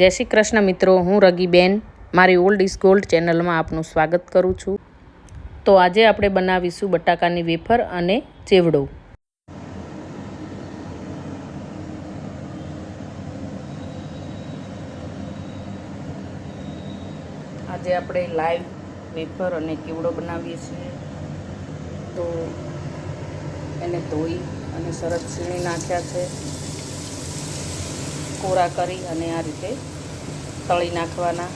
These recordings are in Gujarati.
જય શ્રી કૃષ્ણ મિત્રો, હું રગીબેન મારી ઓલ્ડ ઇઝ ગોલ્ડ ચેનલમાં આપનું સ્વાગત કરું છું. તો આજે આપણે બનાવીશું બટાકાની વેફર અને ચેવડો. આજે આપણે લાઈવ વેફર અને ચેવડો બનાવીએ છીએ. તો એને ધોઈ અને સરસ છીણી નાખ્યા છે. કોરા કરી અને આ રીતે તળી નાખવાના.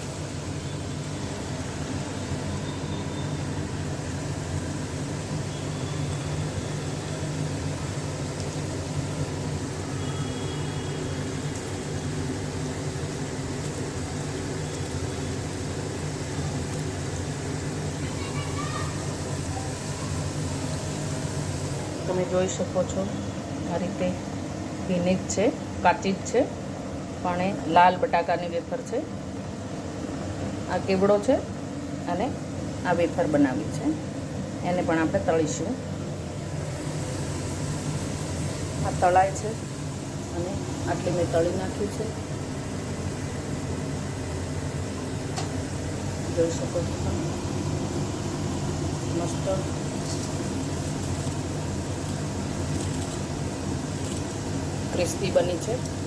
તમે જોઈ શકો છો આ રીતે ભીની જ છે, કાચી જ છે. એ લાલ બટાકાની વેફર છે. આ કેવડો છે અને આ વેફર બનાવી છે. એને પણ આપણે તળીશું. આ તળાય છે અને આટલી મેં તળી નાખ્યું છે. જોઈ શકો છો તમે? મસ્ત. ક્રિસ્પી બની છે.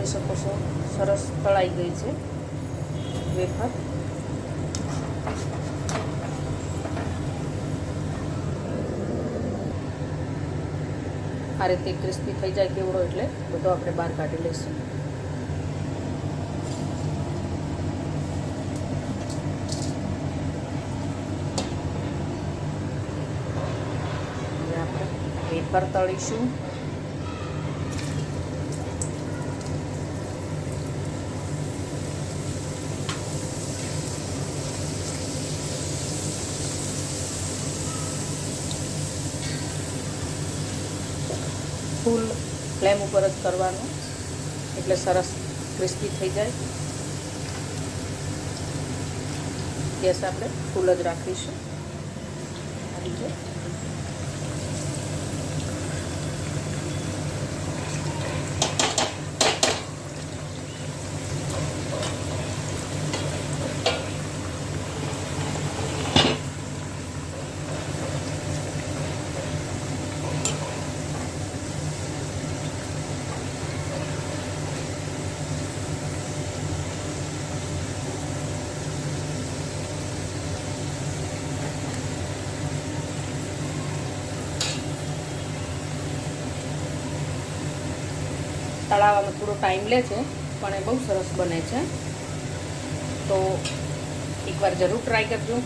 જોઈ શકો છો, સરસ તળાઈ ગઈ છે. વેફર. આ રીતે ક્રિસ્પી થઈ જાય કેવડો એટલે, બધો આપણે બહાર કાઢી લઈશું. વેફર તળીશું. ફૂલ ફ્લેમ ઉપર જ કરવાનું. એટલે સરસ ક્રિસ્પી થઈ જાય. ગેસ આપણે ફૂલ જ રાખીશું. આ રીતે. તળાવવામાં થોડો ટાઈમ લે છે, પણ એ બહુ સરસ બને છે. તો એકવાર જરૂર ટ્રાય કરજો.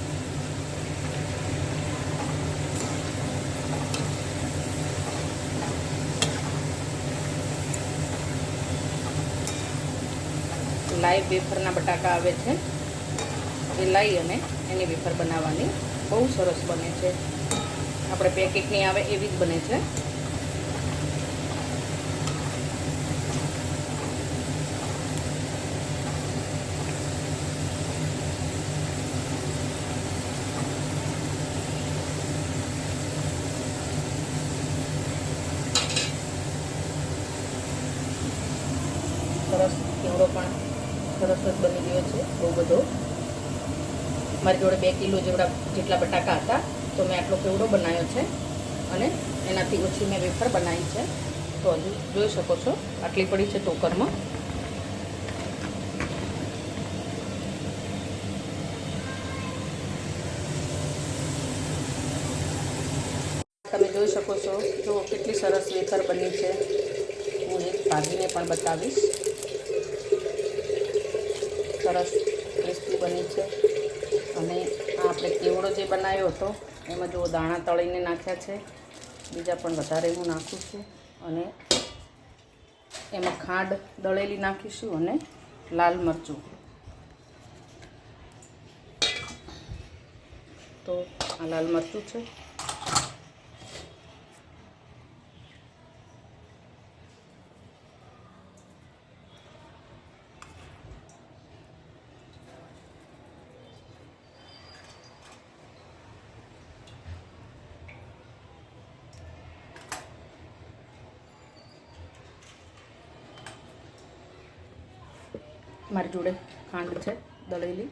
લાઈવ વેફરના બટાકા આવે છે. એ લઈ અને એની વેફર બનાવવાની. બહુ સરસ બને છે. આપણે પેકેટની આવે એવી જ બને છે સરસ કેવડો પણ સરસ જ બની ગયો છે, બહુ બધો. મારી જોડે બે કિલો જેવડા જેટલા બટાકા હતા, તો મેં આટલો કેવડો બનાવ્યો છે અને એનાથી ઓછી મેં વેફર બનાવી છે. તો હજુ જોઈ શકો છો, આટલી પડી છે ટોકરમાં. તમે જોઈ શકો છો જો કેટલી સરસ વેફર બની છે. હું એક ભાગીને પણ બતાવીશ. સરસ ક્રિસ્પી બની છે. અને આ આપણે કેવડો જે બનાવ્યો હતો, એમાં જો દાણા તળીને નાખ્યા છે. બીજા પણ વધારે હું નાખું છું. અને એમાં ખાંડ દળેલી નાખીશું અને લાલ મરચું. તો આ લાલ મરચું છે. મારી જોડે ખાંડ છે દળેલી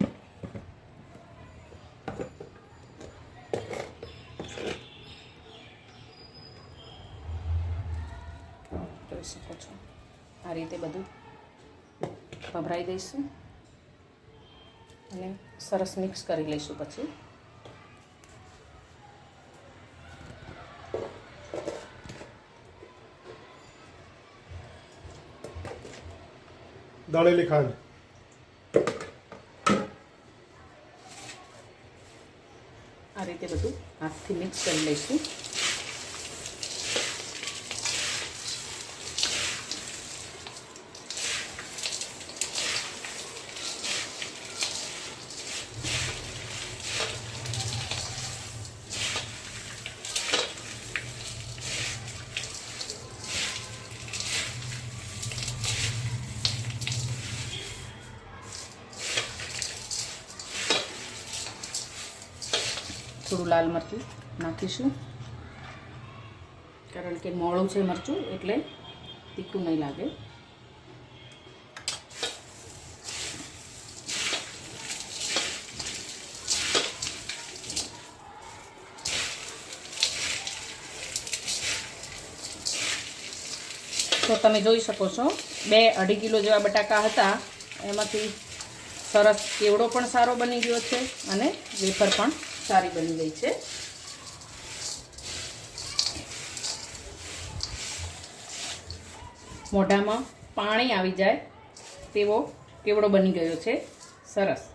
જોઈ શકો છો આ રીતે બધું ભભરાઈ દઈશું અને સરસ મિક્સ કરી લઈશું પછી દળેલી ખાંડ રીતે બધું હાથથી મિક્સ કરી લઈશું. થોડું લાલ મરચું નાખીશું. કારણ કે મોળું છે મરચું, એટલે તીખું નહીં લાગે. તો તમે જોઈ શકો છો, બે અઢી કિલો જેવા બટાકા હતા. એમાંથી સરસ કેવડો પણ સારો બની ગયો છે અને વેફર પણ સારી બની ગઈ છે. મોઢામાં પાણી આવી જાય તેવો કેવડો બની ગયો છે? સરસ.